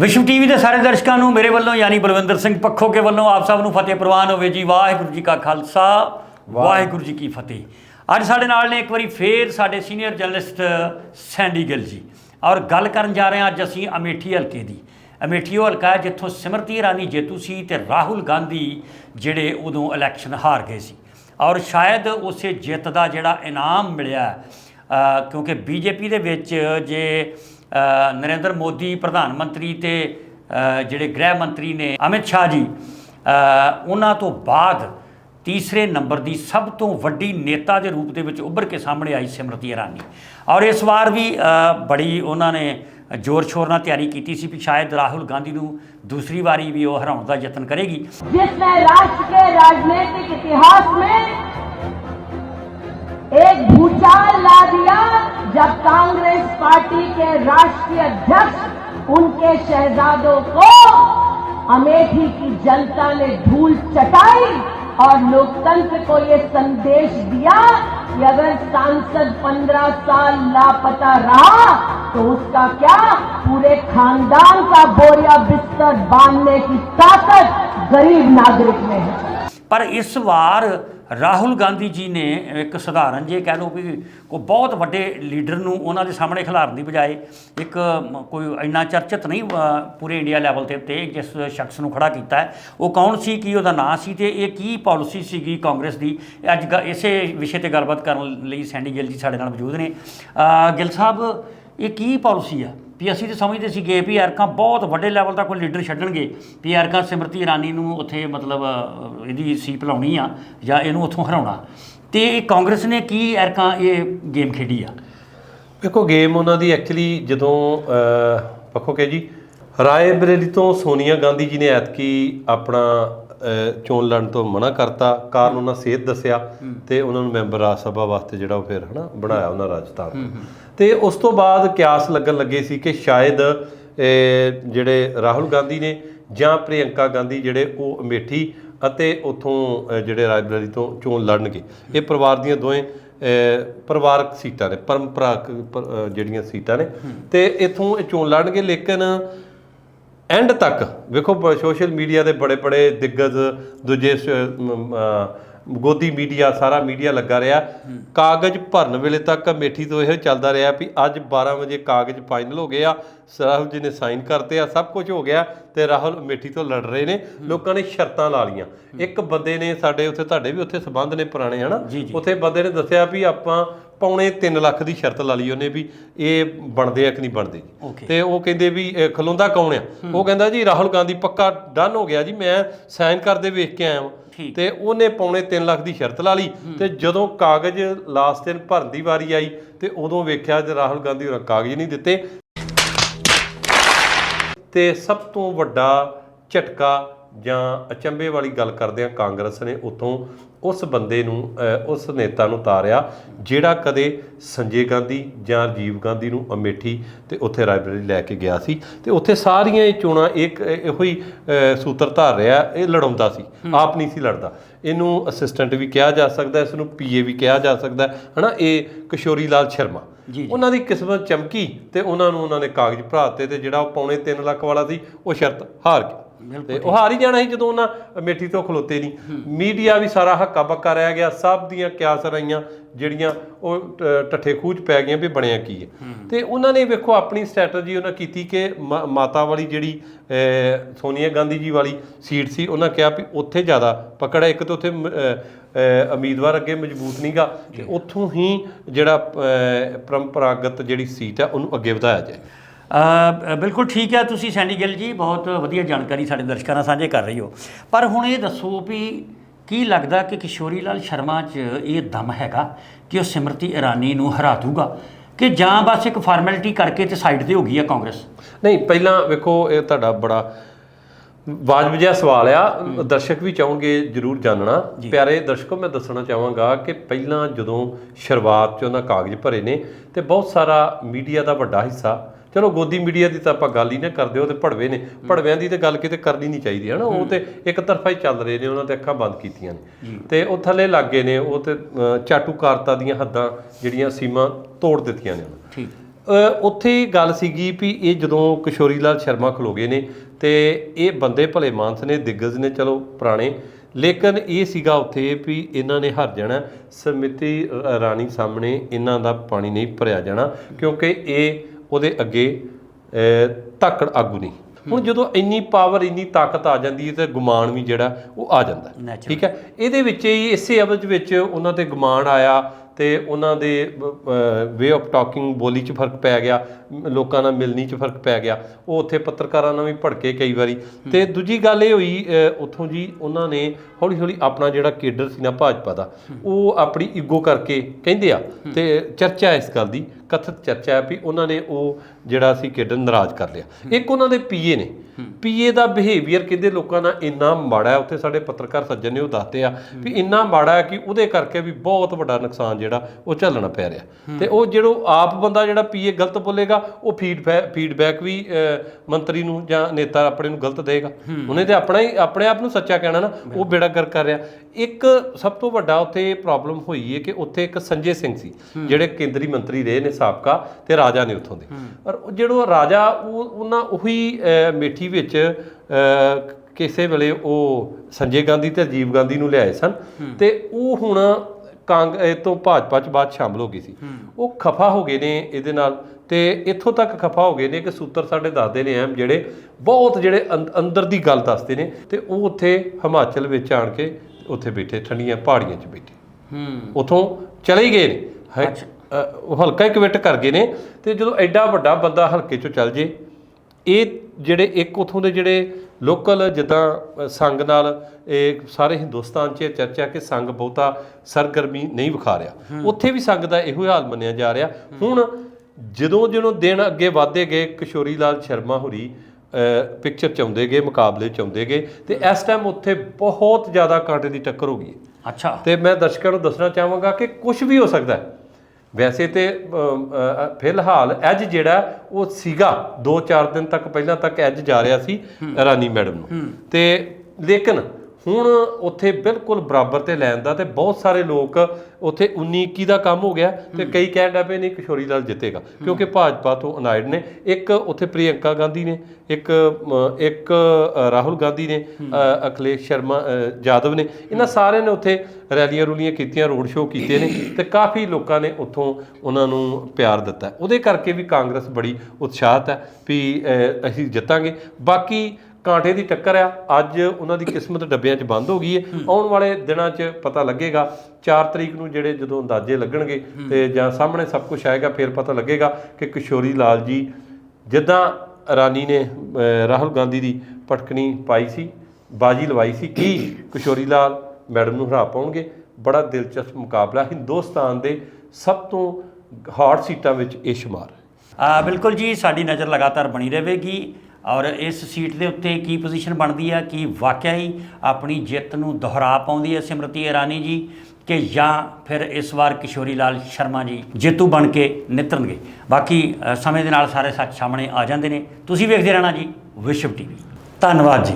ਵਿਸ਼ਵ ਟੀਵੀ ਦੇ ਸਾਰੇ ਦਰਸ਼ਕਾਂ ਨੂੰ ਮੇਰੇ ਵੱਲੋਂ ਯਾਨੀ ਬਲਵਿੰਦਰ ਸਿੰਘ ਪੱਖੋ ਕੇ ਵੱਲੋਂ ਆਪ ਸਭ ਨੂੰ ਫਤਿਹ ਪ੍ਰਵਾਨ ਹੋਵੇ ਜੀ। ਵਾਹਿਗੁਰੂ ਜੀ ਕਾ ਖਾਲਸਾ ਵਾਹਿਗੁਰੂ ਜੀ ਕੀ ਫਤਿਹ। ਅੱਜ ਸਾਡੇ ਨਾਲ ਨੇ ਇੱਕ ਵਾਰੀ ਫੇਰ ਸਾਡੇ senior journalist Sandy Gill ji. ਔਰ ਗੱਲ ਕਰਨ ਜਾ ਰਹੇ ਹਾਂ ਅੱਜ ਅਸੀਂ ਅਮੇਠੀ ਹਲਕੇ ਦੀ। ਅਮੇਠੀ ਉਹ ਹਲਕਾ ਜਿੱਥੋਂ ਸਿਮਰਤੀ ਇਰਾਨੀ ਜੇਤੂ ਸੀ ਤੇ ਰਾਹੁਲ ਗਾਂਧੀ ਜਿਹੜੇ ਉਦੋਂ ਇਲੈਕਸ਼ਨ ਹਾਰ ਗਏ ਸੀ। ਔਰ ਸ਼ਾਇਦ ਉਸੇ ਜਿੱਤ ਦਾ ਜਿਹੜਾ ਇਨਾਮ ਮਿਲਿਆ ਕਿਉਂਕਿ ਬੀਜੇਪੀ ਦੇ ਵਿੱਚ ਜੇ ਨਰਿੰਦਰ ਮੋਦੀ ਪ੍ਰਧਾਨ ਮੰਤਰੀ ਤੇ ਜਿਹੜੇ ਗ੍ਰਹਿ ਮੰਤਰੀ ਨੇ ਅਮਿਤ ਸ਼ਾਹ ਜੀ ਉਹਨਾਂ ਤੋਂ ਬਾਅਦ ਤੀਸਰੇ ਨੰਬਰ ਦੀ ਸਭ ਤੋਂ ਵੱਡੀ ਨੇਤਾ ਦੇ ਰੂਪ ਦੇ ਵਿੱਚ ਉੱਭਰ ਕੇ ਸਾਹਮਣੇ ਆਈ ਸਿਮਰਤੀ ਇਰਾਨੀ। ਔਰ ਇਸ ਵਾਰ ਵੀ ਬੜੀ ਉਹਨਾਂ ਨੇ ਜ਼ੋਰ ਸ਼ੋਰ ਨਾਲ ਤਿਆਰੀ ਕੀਤੀ ਸੀ ਕਿ ਸ਼ਾਇਦ ਰਾਹੁਲ ਗਾਂਧੀ ਨੂੰ ਦੂਸਰੀ ਵਾਰੀ ਵੀ ਉਹ ਹਰਾਉਣ ਦਾ ਯਤਨ ਕਰੇਗੀ। ਜਿਸ ਨੇ ਰਾਸ਼ਟਰ ਦੇ ਰਾਜਨੀਤਿਕ ਇਤਿਹਾਸ ਵਿੱਚ एक भूचाल ला दिया जब कांग्रेस पार्टी के राष्ट्रीय अध्यक्ष उनके शहजादों को अमेठी की जनता ने धूल चटाई और लोकतंत्र को ये संदेश दिया कि अगर सांसद पंद्रह साल लापता रहा तो उसका क्या पूरे खानदान का बोरिया बिस्तर बांधने की ताकत गरीब नागरिक में है। पर इस बार ਰਾਹੁਲ ਗਾਂਧੀ ਜੀ ਨੇ ਇੱਕ ਸਧਾਰਨ ਜੇ ਕਹਿ ਲਓ ਵੀ ਕੋਈ ਬਹੁਤ ਵੱਡੇ ਲੀਡਰ ਨੂੰ ਉਹਨਾਂ ਦੇ ਸਾਹਮਣੇ ਖਿਲਾਰਨ ਦੀ ਬਜਾਏ ਇੱਕ ਕੋਈ ਇੰਨਾ ਚਰਚਿਤ ਨਹੀਂ ਪੂਰੇ ਇੰਡੀਆ ਲੈਵਲ ਤੇ ਉੱਤੇ ਜਿਸ ਸ਼ਖਸ ਨੂੰ ਖੜਾ ਕੀਤਾ ਉਹ ਕੌਣ ਸੀ, ਕੀ ਉਹਦਾ ਨਾਂ ਸੀ ਤੇ ਇਹ ਕੀ ਪਾਲਿਸੀ ਸੀਗੀ ਕਾਂਗਰਸ ਦੀ? ਅੱਜ ਗ- ਇਸੇ ਵਿਸ਼ੇ ਤੇ ਗੱਲਬਾਤ ਕਰਨ ਲਈ ਸੈਂਡੀ ਗਿੱਲ ਜੀ ਸਾਡੇ ਨਾਲ ਮੌਜੂਦ ਨੇ। ਗਿੱਲ ਸਾਹਿਬ, ਇਹ ਕੀ ਪਾਲਿਸੀ ਆ? ਵੀ ਅਸੀਂ ਤਾਂ ਸਮਝਦੇ ਸੀਗੇ ਵੀ ਐਰਕਾਂ ਬਹੁਤ ਵੱਡੇ ਲੈਵਲ ਦਾ ਕੋਈ ਲੀਡਰ ਛੱਡਣਗੇ ਵੀ ਐਰਕਾਂ ਸਿਮਰਤੀ ਇਰਾਨੀ ਨੂੰ ਉੱਥੇ ਮਤਲਬ ਇਹਦੀ ਸੀਪ ਲਾਉਣੀ ਆ ਜਾਂ ਇਹਨੂੰ ਉੱਥੋਂ ਹਰਾਉਣਾ। ਤੇ ਇਹ ਕਾਂਗਰਸ ਨੇ ਕੀ ਐਰਕਾਂ ਇਹ ਗੇਮ ਖੇਡੀ ਆ? ਦੇਖੋ ਗੇਮ ਉਹਨਾਂ ਦੀ ਐਕਚੁਅਲੀ ਜਦੋਂ ਅਹ, ਪੱਖੋ ਕੇ ਜੀ ਰਾਏ ਬਰੇਲੀ ਤੋਂ ਸੋਨੀਆ ਗਾਂਧੀ ਜੀ ਨੇ ਐਤਕੀ ਆਪਣਾ ਚੋਣ ਲੜਨ ਤੋਂ ਮਨਾ ਕਰਤਾ। ਕਾਰਨ ਉਹਨਾਂ ਸਿਹਤ ਦੱਸਿਆ ਤੇ ਉਹਨਾਂ ਨੂੰ ਮੈਂਬਰ ਰਾਜ ਸਭਾ ਵਾਸਤੇ ਜਿਹੜਾ ਉਹ ਫਿਰ ਹਨਾ ਬਣਾਇਆ ਉਹਨਾਂ ਰਾਜਸਥਾਨ ਤੋਂ। ਉਸ ਤੋਂ ਬਾਅਦ ਕਿਆਸ ਲੱਗਣ ਲੱਗੇ ਸੀ ਕਿ ਸ਼ਾਇਦ ਜਿਹੜੇ ਰਾਹੁਲ ਗਾਂਧੀ ਨੇ ਜਾਂ ਪ੍ਰਿਯੰਕਾ ਗਾਂਧੀ ਜਿਹੜੇ ਉਹ ਅਮੇਠੀ ਅਤੇ ਉਥੋਂ ਜਿਹੜੇ ਰਾਜਬਰੇਲੀ ਤੋਂ ਚੋਣ ਲੜਨਗੇ। ਇਹ ਪਰਿਵਾਰ ਦੀਆਂ ਦੋਵੇਂ ਪਰਿਵਾਰਕ ਸੀਟਾਂ ਨੇ ਪਰੰਪਰਾਕ ਜਿਹੜੀਆਂ ਸੀਟਾਂ ਨੇ। ਤੇ ਇਥੋਂ ਇਹ ਚੋਣ ਲੜਨਗੇ ਲੇਕਿਨ ਐਂਡ ਤੱਕ ਵੇਖੋ ਸੋਸ਼ਲ ਮੀਡੀਆ ਦੇ ਬੜੇ ਬੜੇ ਦਿੱਗਜ ਦੂਜੇ ਗੋਦੀ ਮੀਡੀਆ ਸਾਰਾ ਮੀਡੀਆ ਲੱਗਾ ਰਿਹਾ। ਕਾਗਜ਼ ਭਰਨ ਵੇਲੇ ਤੱਕ ਅਮੇਠੀ ਤੋਂ ਇਹ ਚੱਲਦਾ ਰਿਹਾ ਵੀ ਅੱਜ 12 ਵਜੇ ਕਾਗਜ਼ ਫਾਈਨਲ ਹੋ ਗਏ ਆ ਰਾਹੁਲ ਜੀ ਨੇ ਸਾਈਨ ਕਰਤੇ ਆ ਸਭ ਕੁਝ ਹੋ ਗਿਆ ਤੇ ਰਾਹੁਲ ਅਮੇਠੀ ਤੋਂ ਲੜ ਰਹੇ ਨੇ ਲੋਕਾਂ ਨੇ ਸ਼ਰਤਾਂ ਲਾ ਲੀਆਂ ਇੱਕ ਬੰਦੇ ਨੇ ਸਾਡੇ ਉੱਥੇ ਤੁਹਾਡੇ ਵੀ ਉੱਥੇ ਸਬੰਧ ਨੇ ਪੁਰਾਣੇ ਹਨਾ। ਉੱਥੇ ਬੰਦੇ ਨੇ ਦੱਸਿਆ ਵੀ ਆਪਾਂ ਪੌਣੇ 3 ਲੱਖ ਦੀ ਸ਼ਰਤ ਲਾ ਲਈ ਉਹਨੇ ਵੀ ਇਹ ਬਣਦੇ ਆ ਕਿ ਨਹੀਂ ਬਣਦੇ। Okay. ਤੇ ਉਹ ਕਹਿੰਦੇ ਵੀ ਇਹ ਖਲੋਂਦਾ ਕੌਣ ਆ? ਉਹ ਕਹਿੰਦਾ ਜੀ ਰਾਹੁਲ ਗਾਂਧੀ ਪੱਕਾ ਡਨ ਹੋ ਗਿਆ ਜੀ ਮੈਂ ਸਾਈਨ ਕਰਦੇ ਵੇਖ ਕੇ ਆਇਆ ਠੀਕ। ਤੇ ਉਹਨੇ ਪੌਣੇ 3 ਲੱਖ ਦੀ ਸ਼ਰਤ ਲਾ ਲਈ। ਤੇ ਜਦੋਂ ਕਾਗਜ਼ ਲਾਸਟ ਦਿਨ ਭਰਨ ਦੀ ਵਾਰੀ ਆਈ ਤੇ ਉਦੋਂ ਵੇਖਿਆ ਜੇ ਰਾਹੁਲ ਗਾਂਧੀ ਹੋਰਾਂ ਕਾਗਜ਼ ਨਹੀਂ ਦਿੱਤੇ। ਤੇ ਸਭ ਤੋਂ ਵੱਡਾ ਝਟਕਾ ਜਾਂ ਅਚੰਭੇ ਵਾਲੀ ਗੱਲ ਕਰਦੇ ਆ ਕਾਂਗਰਸ ਨੇ ਉਤੋਂ ਉਸ ਬੰਦੇ ਨੂੰ ਉਸ ਨੇਤਾ ਨੂੰ ਤਾਰਿਆ ਜਿਹੜਾ ਕਦੇ ਸੰਜੇ ਗਾਂਧੀ ਜਾਂ ਰਾਜੀਵ ਗਾਂਧੀ ਨੂੰ ਅਮੇਠੀ ਤੇ ਉੱਥੇ ਲਾਇਬ੍ਰੇਰੀ ਲੈ ਕੇ ਗਿਆ ਸੀ। ਤੇ ਉੱਥੇ ਸਾਰੀਆਂ ਇਹ ਚੋਣਾਂ ਇੱਕ ਇਹੋ ਹੀ ਸੂਤਰ ਧਾਰ ਰਿਹਾ ਇਹ ਲੜਾਉਂਦਾ ਸੀ। ਆਪ ਨਹੀਂ ਸੀ ਲੜਦਾ। ਇਹਨੂੰ ਅਸਿਸਟੈਂਟ ਵੀ ਕਿਹਾ ਜਾ ਸਕਦਾ ਇਸ ਨੂੰ ਪੀਏ ਵੀ ਕਿਹਾ ਜਾ ਸਕਦਾ ਹਨਾ ਇਹ ਕਿਸ਼ੋਰੀ ਲਾਲ ਸ਼ਰਮਾ। ਉਹਨਾਂ ਦੀ ਕਿਸਮਤ ਚਮਕੀ ਤੇ ਉਹਨਾਂ ਨੂੰ ਉਹਨਾਂ ਨੇ ਕਾਗਜ਼ ਭਰਾਤੇ ਤੇ ਜਿਹੜਾ ਉਹ ਪੌਣੇ 3 ਲੱਖ ਵਾਲਾ ਸੀ ਉਹ ਸ਼ਰਤ ਹਾਰ ਗਿਆ ਤੇ ਉਹ ਹਾਰ ਹੀ ਜਾਣਾ ਸੀ ਜਦੋਂ ਉਹਨਾਂ ਅਮੇਠੀ ਤੋਂ ਖਲੋਤੇ ਨਹੀਂ। ਮੀਡੀਆ ਵੀ ਸਾਰਾ ਹੱਕਾ ਬੱਕਾ ਰਹਿ ਗਿਆ। ਸਭ ਦੀਆਂ ਕਿਆਸ ਰਹੀਆਂ ਜਿਹੜੀਆਂ ਉਹ ਟੱਠੇ ਖੂਚ ਪੈ ਗਈਆਂ ਵੀ ਬਣਿਆ ਕੀ ਹੈ। ਤੇ ਉਹਨਾਂ ਨੇ ਵੇਖੋ ਆਪਣੀ ਸਟ੍ਰੈਟਜੀ ਉਹਨਾਂ ਕੀਤੀ ਕਿ ਮਾਤਾ ਵਾਲੀ ਜਿਹੜੀ ਸੋਨੀਆ ਗਾਂਧੀ ਜੀ ਵਾਲੀ ਸੀਟ ਸੀ ਉਹਨਾਂ ਕਿਹਾ ਵੀ ਉੱਥੇ ਜ਼ਿਆਦਾ ਪਕੜ। ਹੈ ਇੱਕ ਤਾਂ ਉੱਥੇ ਉਮੀਦਵਾਰ ਅੱਗੇ ਮਜ਼ਬੂਤ ਨਹੀਂਗਾ ਤੇ ਉੱਥੋਂ ਹੀ ਜਿਹੜਾ ਪਰੰਪਰਾਗਤ ਜਿਹੜੀ ਸੀਟ ਹੈ ਉਹਨੂੰ ਅੱਗੇ ਵਧਾਇਆ ਜਾਏ। ਬਿਲਕੁਲ ਠੀਕ ਹੈ ਤੁਸੀਂ ਸੈਂਡੀ ਗਿੱਲ ਜੀ ਬਹੁਤ ਵਧੀਆ ਜਾਣਕਾਰੀ ਸਾਡੇ ਦਰਸ਼ਕਾਂ ਨਾਲ ਸਾਂਝੇ ਕਰ ਰਹੀ ਹੋ। ਪਰ ਹੁਣ ਇਹ ਦੱਸੋ ਵੀ ਕੀ ਲੱਗਦਾ ਕਿ ਕਿਸ਼ੋਰੀ ਲਾਲ ਸ਼ਰਮਾ 'ਚ ਇਹ ਦਮ ਹੈਗਾ ਕਿ ਉਹ ਸਿਮਰਤੀ ਇਰਾਨੀ ਨੂੰ ਹਰਾ ਦੂਗਾ ਕਿ ਜਾਂ ਬਸ ਇੱਕ ਫਾਰਮੈਲਿਟੀ ਕਰਕੇ ਤੇ ਸਾਈਡ ਤੇ ਹੋ ਗਈ ਆ ਕਾਂਗਰਸ? ਨਹੀਂ ਪਹਿਲਾਂ ਵੇਖੋ ਇਹ ਤੁਹਾਡਾ ਬੜਾ ਵਾਜਬ ਜਿਹਾ ਸਵਾਲ ਆ। ਦਰਸ਼ਕ ਵੀ ਚਾਹਣਗੇ ਜਰੂਰ ਜਾਣਨਾ ਪਿਆਰੇ ਦਰਸ਼ਕੋ ਮੈਂ ਦੱਸਣਾ ਚਾਹਾਂਗਾ ਕਿ ਪਹਿਲਾਂ ਜਦੋਂ ਸ਼ੁਰੂਆਤ 'ਚ ਉਹਨਾਂ ਕਾਗਜ਼ ਭਰੇ ਨੇ ਤੇ ਬਹੁਤ ਸਾਰਾ ਮੀਡੀਆ ਦਾ ਵੱਡਾ ਹਿੱਸਾ ਚਲੋ ਗੋਦੀ ਮੀਡੀਆ ਦੀ ਤਾਂ ਆਪਾਂ ਗੱਲ ਹੀ ਨਾ ਕਰਦੇ ਉਹ ਤੇ ਭੜਵੇ ਨੇ। ਭੜਵਿਆਂ ਦੀ ਤੇ ਗੱਲ ਕਿਤੇ ਕਰਨੀ ਨਹੀਂ ਚਾਹੀਦੀ ਹਨਾ? ਉਹ ਤੇ ਇੱਕ ਤਰਫਾ ਹੀ ਚੱਲ ਰਹੇ ਨੇ ਉਹਨਾਂ ਤੇ ਅੱਖਾਂ ਬੰਦ ਕੀਤੀਆਂ ਨੇ। ਤੇ ਉਹ ਥੱਲੇ ਲੱਗੇ ਨੇ ਉਹ ਤੇ ਚਾਟੂਕਾਰਤਾ ਦੀਆਂ ਹੱਦਾਂ ਜਿਹੜੀਆਂ ਸੀਮਾ ਤੋੜ ਦਿੱਤੀਆਂ ਨੇ। ਠੀਕ। ਉੱਥੇ ਗੱਲ ਸੀਗੀ ਵੀ ਇਹ ਜਦੋਂ ਕਿਸ਼ੋਰੀ ਲਾਲ ਸ਼ਰਮਾ ਖਲੋਗੇ ਨੇ ਤੇ ਇਹ ਬੰਦੇ ਭਲੇ ਮਾਨਸ ਨੇ ਦਿੱਗਜ ਨੇ ਚਲੋ ਪੁਰਾਣੇ। ਲੇਕਿਨ ਇਹ ਸੀਗਾ ਉੱਥੇ ਵੀ ਇਹਨਾਂ ਨੇ ਹਾਰ ਜਾਣਾ ਸਮਿਤੀ ਰਾਣੀ ਸਾਹਮਣੇ ਇਹਨਾਂ ਦਾ ਪਾਣੀ ਨਹੀਂ ਭਰਿਆ ਜਾਣਾ ਕਿਉਂਕਿ ਇਹ ਉਹਦੇ ਅੱਗੇ ਧਾਕੜ ਆਗੂ ਨਹੀਂ। ਹੁਣ ਜਦੋਂ ਇੰਨੀ ਪਾਵਰ ਇੰਨੀ ਤਾਕਤ ਆ ਜਾਂਦੀ ਹੈ ਤੇ ਗੁਮਾਨ ਵੀ ਜਿਹੜਾ ਉਹ ਆ ਜਾਂਦਾ. ਠੀਕ ਹੈ? ਇਹਦੇ ਵਿੱਚ ਹੀ ਇਸੇ ਅਵਜ ਵਿੱਚ ਉਹਨਾਂ ਤੇ ਗੁਮਾਨ ਆਇਆ ਤੇ ਉਹਨਾਂ ਦੇ ਵੇ ਆਫ ਟਾਕਿੰਗ ਬੋਲੀ 'ਚ ਫ਼ਰਕ ਪੈ ਗਿਆ ਲੋਕਾਂ ਨਾਲ ਮਿਲਣੀ 'ਚ ਫ਼ਰਕ ਪੈ ਗਿਆ। ਉਹ ਉੱਥੇ ਪੱਤਰਕਾਰਾਂ ਨਾਲ ਵੀ ਭੜਕੇ ਕਈ ਵਾਰੀ। ਤੇ ਦੂਜੀ ਗੱਲ ਇਹ ਹੋਈ ਉੱਥੋਂ ਜੀ ਉਹਨਾਂ ਨੇ ਹੌਲੀ ਹੌਲੀ ਆਪਣਾ ਜਿਹੜਾ ਕੇਡਰ ਸੀ ਨਾ ਭਾਜਪਾ ਦਾ ਉਹ ਆਪਣੀ ਈਗੋ ਕਰਕੇ ਕਹਿੰਦੇ ਆ ਤੇ ਚਰਚਾ ਇਸ ਗੱਲ ਦੀ ਕਥਿਤ ਚਰਚਾ ਹੈ ਵੀ ਉਹਨਾਂ ਨੇ ਉਹ ਜਿਹੜਾ ਸੀ ਕੇਡਰ ਨਾਰਾਜ਼ ਕਰ ਲਿਆ। ਇੱਕ ਉਹਨਾਂ ਦੇ ਪੀਏ ਨੇ। ਪੀਏ ਦਾ ਬਿਹੇਵੀਅਰ ਕਹਿੰਦੇ ਲੋਕਾਂ ਨਾਲ ਇੰਨਾ ਮਾੜਾ ਹੈ? ਉੱਥੇ ਸਾਡੇ ਪੱਤਰਕਾਰ ਸੱਜਣ ਨੇ ਉਹ ਦੱਸਦੇ ਆ ਵੀ ਇੰਨਾ ਮਾੜਾ ਹੈ ਕਿ ਉਹਦੇ ਕਰਕੇ ਵੀ ਬਹੁਤ ਵੱਡਾ ਨੁਕਸਾਨ ਜਿਹੜਾ ਉਹ ਝੱਲਣਾ ਪੈ ਰਿਹਾ। ਤੇ ਉਹ ਜਿਹੜੋ ਆਪ ਬੰਦਾ ਜਿਹੜਾ ਪੀਏ ਗਲਤ ਬੋਲੇਗਾ ਉਹ ਫੀਡਬੈਕ ਫੀਡਬੈਕ ਵੀ ਮੰਤਰੀ ਨੂੰ ਜਾਂ ਨੇਤਾ ਆਪਣੇ ਨੂੰ ਗਲਤ ਦੇਗਾ। ਉਹਨੇ ਤੇ ਆਪਣਾ ਹੀ ਆਪਣੇ ਆਪ ਨੂੰ ਸੱਚਾ ਕਹਿਣਾ ਨਾ ਉਹ ਬੇੜਾ ਕਰ ਕਰ ਰਿਹਾ। ਇੱਕ ਸਭ ਤੋਂ ਵੱਡਾ ਉੱਥੇ ਪ੍ਰੋਬਲਮ ਹੋਈ ਹੈ ਕਿ ਉੱਥੇ ਇੱਕ ਸੰਜੇ ਸਿੰਘ ਸੀ ਜਿਹੜੇ ਕੇਂਦਰੀ ਮੰਤਰੀ ਰਹੇ ਨੇ ਸਾਬਕਾ ਤੇ ਰਾਜਾ ਨੇ ਉੱਥੋਂ ਦੇ। ਪਰ ਜਿਹੜਾ ਰਾਜਾ ਉਹ ਉਹਨਾਂ ਉਹੀ ਮੇਠੀ ਵਿੱਚ ਕਿਸੇ ਵੇਲੇ ਉਹ ਸੰਜੇ ਗਾਂਧੀ ਤੇ ਰਾਜੀਵ ਗਾਂਧੀ ਨੂੰ ਲਿਆਏ ਸਨ ਤੇ ਉਹ ਹੁਣ ਕਾਂਗ ਤੋਂ ਭਾਜਪਾ ਚ ਬਾਅਦ ਸ਼ਾਮਲ ਹੋ ਗਈ ਸੀ। ਉਹ ਖਫਾ ਹੋ ਗਏ ਨੇ ਇਹਦੇ ਨਾਲ ਤੇ ਇੱਥੋਂ ਤੱਕ ਖਫਾ ਹੋ ਗਏ ਨੇ ਕਿ ਸੂਤਰ ਸਾਡੇ ਦੱਸਦੇ ਨੇ ਐਮ ਜਿਹੜੇ ਬਹੁਤ ਜਿਹੜੇ ਅੰਦ- ਅੰਦਰ ਦੀ ਗੱਲ ਦੱਸਦੇ ਨੇ ਤੇ ਉਹ ਉੱਥੇ ਹਿਮਾਚਲ ਵਿੱਚ ਆਣ ਕੇ ਉੱਥੇ ਬੈਠੇ ਠੰਡੀਆਂ ਪਹਾੜੀਆਂ 'ਚ ਬੈਠੇ। ਹੂੰ। ਉਥੋਂ ਚਲੇ ਗਏ ਨੇ। ਉਹ ਹਲਕਾ ਹੀ ਕਵਿਟ ਕਰ ਗਏ ਨੇ ਤੇ ਜਦੋਂ ਐਡਾ ਵੱਡਾ ਬੰਦਾ ਹਲਕੇ ਚੋਂ ਚੱਲ ਜੇ ਇਹ ਜਿਹੜੇ ਇੱਕ ਉਥੋਂ ਦੇ ਜਿਹੜੇ ਲੋਕਲ ਜਿੱਦਾਂ ਸੰਗ ਨਾਲ ਇਹ ਸਾਰੇ ਹਿੰਦੁਸਤਾਨ 'ਚ ਇਹ ਚਰਚਾ ਕਿ ਸੰਗ ਬਹੁਤਾ ਸਰਗਰਮੀ ਨਹੀਂ ਵਿਖਾ ਰਿਹਾ। ਉੱਥੇ ਵੀ ਸੰਗ ਦਾ ਇਹੋ ਹਾਲ ਮੰਨਿਆ ਜਾ ਰਿਹਾ। ਹੁਣ ਜਦੋਂ ਜਦੋਂ ਦਿਨ ਅੱਗੇ ਵਧਦੇ ਗਏ ਕਿਸ਼ੋਰੀ ਲਾਲ ਸ਼ਰਮਾ ਹੋਰੀ ਪਿਕਚਰ ਚ ਆਉਂਦੇ ਗਏ ਮੁਕਾਬਲੇ ਚ ਆਉਂਦੇ ਗਏ ਤੇ ਇਸ ਟਾਈਮ ਉੱਥੇ ਬਹੁਤ ਜ਼ਿਆਦਾ ਕਾਂਟੇ ਦੀ ਟੱਕਰ ਹੋ ਗਈ ਅੱਛਾ। ਤੇ ਮੈਂ ਦਰਸ਼ਕਾਂ ਨੂੰ ਦੱਸਣਾ ਚਾਹਾਂਗਾ ਕਿ ਕੁਝ ਵੀ ਹੋ ਸਕਦਾ ਹੈ। ਵੈਸੇ ਤੇ ਫਿਲਹਾਲ ਐਜ ਜਿਹੜਾ ਉਹ ਸੀਗਾ 2-4 ਦਿਨ ਤੱਕ ਪਹਿਲਾਂ ਤੱਕ ਐਜ ਜਾ ਰਿਹਾ ਸੀ ਰਾਨੀ ਮੈਡਮ ਨੂੰ। ਤੇ ਲੇਕਿਨ ਹੁਣ ਉੱਥੇ ਬਿਲਕੁਲ ਬਰਾਬਰ ਤੇ ਲੈਣ ਦਾ ਤੇ ਬਹੁਤ ਸਾਰੇ ਲੋਕ ਉੱਥੇ 19 21 ਦਾ ਕੰਮ ਹੋ ਗਿਆ ਤੇ ਕਈ ਕਹਿਣ ਲੱਗੇ ਨਹੀਂ ਕਿਸ਼ੋਰੀ ਲਾਲ ਜਿੱਤੇਗਾ ਕਿਉਂਕਿ ਭਾਜਪਾ ਤੋਂ ਅਨਾਇਡ ਨੇ ਇੱਕ ਉੱਥੇ ਪ੍ਰਿਯੰਕਾ ਗਾਂਧੀ ਨੇ ਇੱਕ ਇੱਕ ਰਾਹੁਲ ਗਾਂਧੀ ਨੇ ਅਖਿਲੇਸ਼ ਸ਼ਰਮਾ ਜਾਦਵ ਨੇ ਇਹਨਾਂ ਸਾਰਿਆਂ ਨੇ ਉੱਥੇ ਰੈਲੀਆਂ ਰੂਲੀਆਂ ਕੀਤੀਆਂ ਰੋਡ ਸ਼ੋਅ ਕੀਤੇ ਨੇ ਤੇ ਕਾਫੀ ਲੋਕਾਂ ਨੇ ਉੱਥੋਂ ਉਹਨਾਂ ਨੂੰ ਪਿਆਰ ਦਿੱਤਾ। ਉਹਦੇ ਕਰਕੇ ਵੀ ਕਾਂਗਰਸ ਬੜੀ ਉਤਸ਼ਾਹਤ ਹੈ ਵੀ ਅਸੀਂ ਜਿੱਤਾਂਗੇ। ਬਾਕੀ ਕਾਂਟੇ ਦੀ ਟੱਕਰ ਆ। ਅੱਜ ਉਹਨਾਂ ਦੀ ਕਿਸਮਤ ਡੱਬਿਆਂ 'ਚ ਬੰਦ ਹੋ ਗਈ ਹੈ। ਆਉਣ ਵਾਲੇ ਦਿਨਾਂ 'ਚ ਪਤਾ ਲੱਗੇਗਾ। 4 ਤਰੀਕ ਨੂੰ ਜਿਹੜੇ ਜਦੋਂ ਅੰਦਾਜ਼ੇ ਲੱਗਣਗੇ ਤੇ ਜਾਂ ਸਾਹਮਣੇ ਸਭ ਕੁਝ ਆਏਗਾ ਫਿਰ ਪਤਾ ਲੱਗੇਗਾ ਕਿ ਕਿਸ਼ੋਰੀ ਲਾਲ ਜੀ ਜਿੱਦਾਂ ਰਾਨੀ ਨੇ ਰਾਹੁਲ ਗਾਂਧੀ ਦੀ ਪਟਕਣੀ ਪਾਈ ਸੀ ਬਾਜੀ ਲਵਾਈ ਸੀ ਕੀ ਕਿਸ਼ੋਰੀ ਲਾਲ ਮੈਡਮ ਨੂੰ ਹਰਾ ਪਾਉਣਗੇ। ਬੜਾ ਦਿਲਚਸਪ ਮੁਕਾਬਲਾ। ਹਿੰਦੁਸਤਾਨ ਦੇ ਸਭ ਤੋਂ ਹਾਟ ਸੀਟਾਂ ਵਿੱਚ ਇਹ ਸ਼ੁਮਾਰ ਬਿਲਕੁਲ ਜੀ ਸਾਡੀ ਨਜ਼ਰ ਲਗਾਤਾਰ ਬਣੀ ਰਹੇਗੀ। ਔਰ ਇਸ ਸੀਟ ਦੇ ਉੱਤੇ ਕੀ ਪੋਜੀਸ਼ਨ ਬਣਦੀ ਆ, ਕੀ ਵਾਕਿਆ ਹੀ ਆਪਣੀ ਜਿੱਤ ਨੂੰ ਦੁਹਰਾ ਪਾਉਂਦੀ ਹੈ ਸਮ੍ਰਿਤੀ ਇਰਾਨੀ ਜੀ ਕਿ ਜਾਂ ਫਿਰ ਇਸ ਵਾਰ ਕਿਸ਼ੋਰੀ ਲਾਲ ਸ਼ਰਮਾ ਜੀ ਜੇਤੂ ਬਣ ਕੇ ਨਿਤਰਨਗੇ। ਬਾਕੀ ਸਮੇਂ ਦੇ ਨਾਲ ਸਾਰੇ ਸੱਚ ਸਾਹਮਣੇ ਆ ਜਾਂਦੇ ਨੇ। ਤੁਸੀਂ ਵੇਖਦੇ ਰਹਿਣਾ ਜੀ ਵਿਸ਼ਵ ਟੀਵੀ। ਧੰਨਵਾਦ ਜੀ।